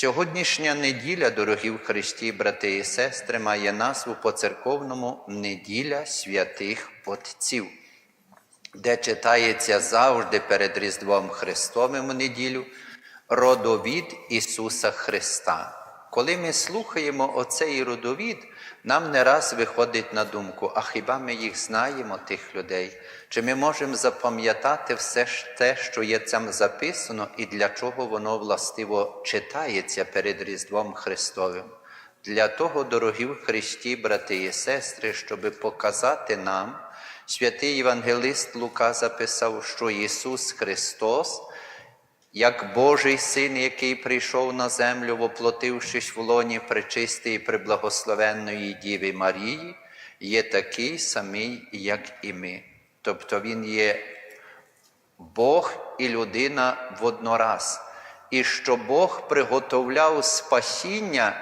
Сьогоднішня неділя, дорогі в Христі, брати і сестри, має назву по церковному неділя святих Отців, де читається завжди перед Різдвом Христовим у неділю родовід Ісуса Христа. Коли ми слухаємо оцей родовід, нам не раз виходить на думку, а хіба ми їх знаємо, тих людей? Чи ми можемо запам'ятати все ж те, що є там записано, і для чого воно властиво читається перед Різдвом Христовим? Для того, дорогі в Христі, брати і сестри, щоб показати нам, святий Євангелист Лука записав, що Ісус Христос як Божий син, який прийшов на землю, воплотившись в лоні пречистої преблагословенної Діви Марії, є такий самий, як і ми. Тобто Він є Бог і людина воднораз. І що Бог приготовляв спасіння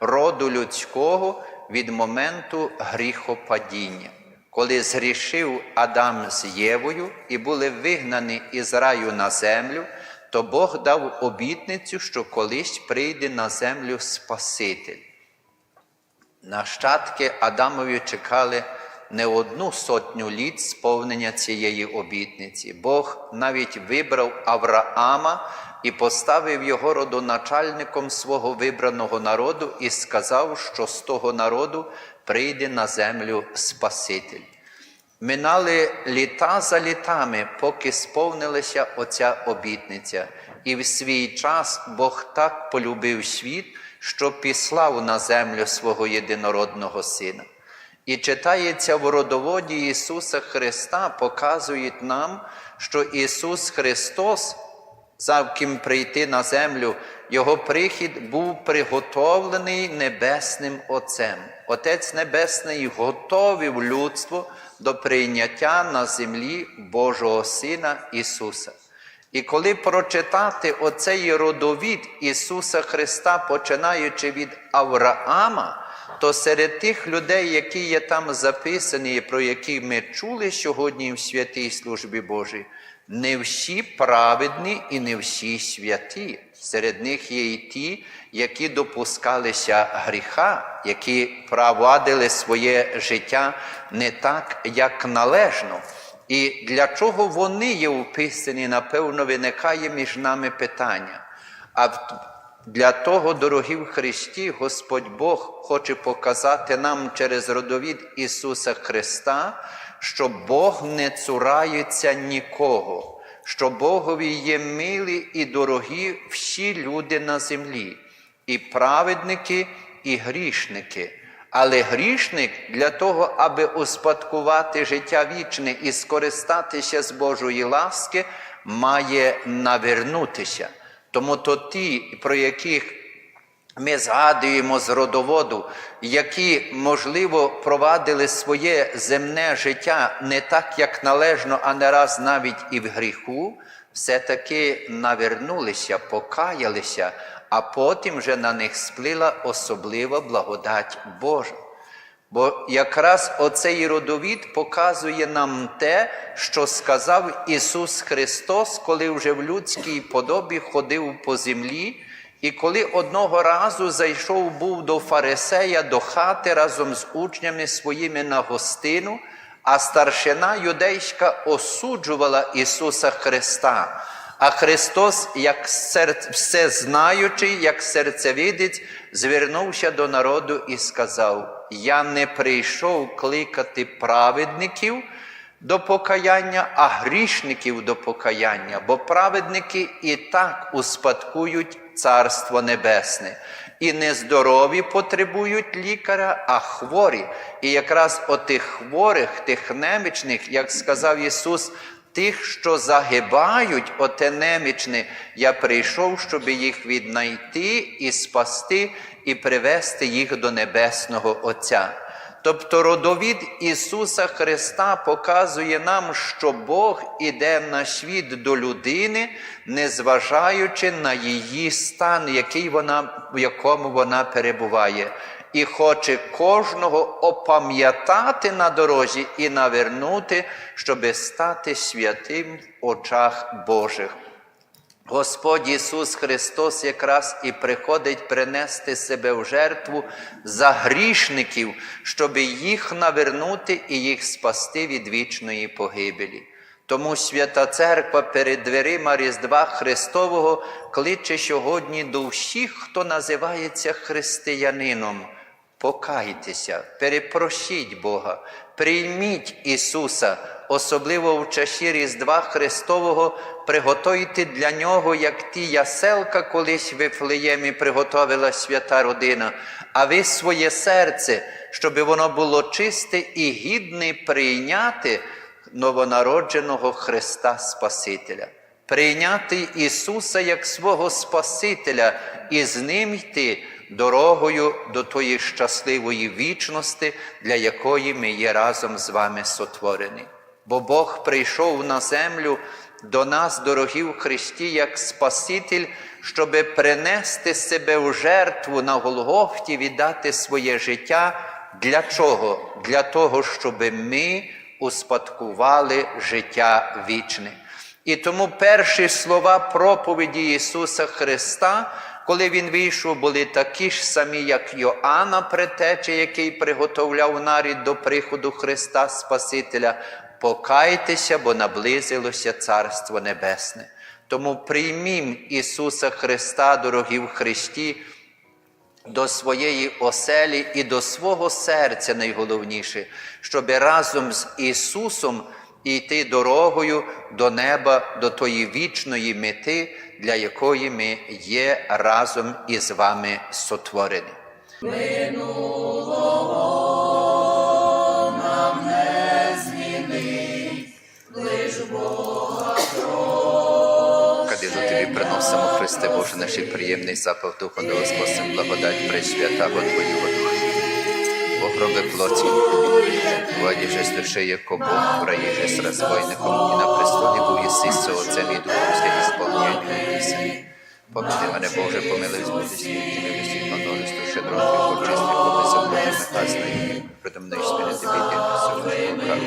роду людського від моменту гріхопадіння, коли згрішив Адам з Євою і були вигнані із раю на землю, то Бог дав обітницю, що колись прийде на землю Спаситель. Нащадки Адамові чекали не одну сотню літ сповнення цієї обітниці. Бог навіть вибрав Авраама і поставив його родоначальником свого вибраного народу і сказав, що з того народу прийде на землю Спаситель. Минали літа за літами, поки сповнилася оця обітниця, і в свій час Бог так полюбив світ, що післав на землю свого єдинородного Сина. І читається в родоводі Ісуса Христа, показують нам, що Ісус Христос, завким прийти на землю, Його прихід був приготовлений Небесним Отцем. Отець Небесний готовив людство до прийняття на землі Божого Сина Ісуса. І коли прочитати оцей родовід Ісуса Христа, починаючи від Авраама, то серед тих людей, які є там записані, про які ми чули сьогодні в святій службі Божій, не всі праведні і не всі святі. Серед них є і ті, які допускалися гріха, які провадили своє життя не так, як належно. І для чого вони є вписані, напевно, виникає між нами питання. А для того, дорогі в Христі, Господь Бог хоче показати нам через родовід Ісуса Христа, що Бог не цурається нікого, що Богові є милі і дорогі всі люди на землі, і праведники, і грішники. Але грішник для того, аби успадкувати життя вічне і скористатися з Божої ласки, має навернутися. Тому то ті, про яких ми згадуємо з родоводу, які, можливо, провадили своє земне життя не так, як належно, а не раз навіть і в гріху, все-таки навернулися, покаялися, а потім вже на них сплила особлива благодать Божа. Бо якраз оцей родовід показує нам те, що сказав Ісус Христос, коли вже в людській подобі ходив по землі, і коли одного разу зайшов був до Фарисея, до хати разом з учнями своїми на гостину, а старшина юдейська осуджувала Ісуса Христа. А Христос, як все знаючий, як серцевидець, звернувся до народу і сказав: Я не прийшов кликати праведників до покаяння, а грішників до покаяння, бо праведники і так успадкують Царство Небесне. І нездорові потребують лікаря, а хворі. І якраз отих хворих, тих немічних, як сказав Ісус, Тих, що загибають оте немічне, я прийшов, щоб їх віднайти і спасти, і привести їх до Небесного Отця. Тобто родовід Ісуса Христа показує нам, що Бог іде на світ до людини, незважаючи на її стан, який вона, в якому вона перебуває і хоче кожного опам'ятати на дорозі і навернути, щоби стати святим в очах Божих. Господь Ісус Христос якраз і приходить принести себе в жертву за грішників, щоб їх навернути і їх спасти від вічної погибелі. Тому Свята Церква перед дверима Різдва Христового кличе сьогодні до всіх, хто називається християнином. Покайтеся, перепросіть Бога, прийміть Ісуса, особливо в часі Різдва Христового, приготуйте для Нього, як ті яселка колись в Вифлеємі приготовила свята родина, а ви своє серце, щоб воно було чисте і гідне прийняти новонародженого Христа Спасителя. Прийняти Ісуса як свого Спасителя і з Ним йти дорогою до тої щасливої вічності, для якої ми є разом з вами сотворені. Бо Бог прийшов на землю до нас, дорогі в Христі, як Спаситель, щоб принести себе в жертву на Голгофті, віддати своє життя. Для чого? Для того, щоб ми успадкували життя вічне. І тому перші слова проповіді Ісуса Христа, коли Він вийшов, були такі ж самі, як Йоанна Претече, який приготовляв нарід до приходу Христа Спасителя. Покайтеся, бо наблизилося Царство Небесне. Тому приймім Ісуса Христа, дорогі в Христі, до своєї оселі і до свого серця найголовніше, щоб разом з Ісусом йти дорогою до неба, до тої вічної мети, для якої ми є разом із вами сотворені. Тобі Христе Боже, наші приємний запах Духа до Спасим, благодать пресвята во Твоєго Духа. Бог роби плоті, владіже з душі, яко Бог, раїже з розбойником, і на престолі був єси з Отцем і Духом святим сповняння пісень. Помилуй мене, Боже, помилуй з Боже світі, милості, множество, щедро, очисти, коли забудемо казної, предо мною спини тобі, діти, сорочку, кару,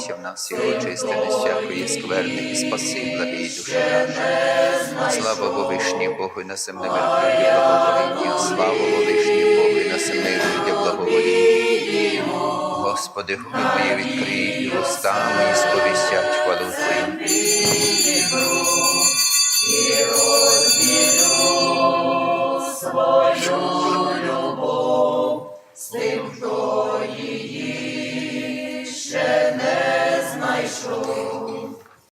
прийди, в нас, і очисти не всякої скверни, і спаси, благі душі наші. Слава Вовишній Богу, на землі мертві благовоління, слава Вовишній Богу, на земне життя благовоління. Господи, губи мої відкрий, і уста мої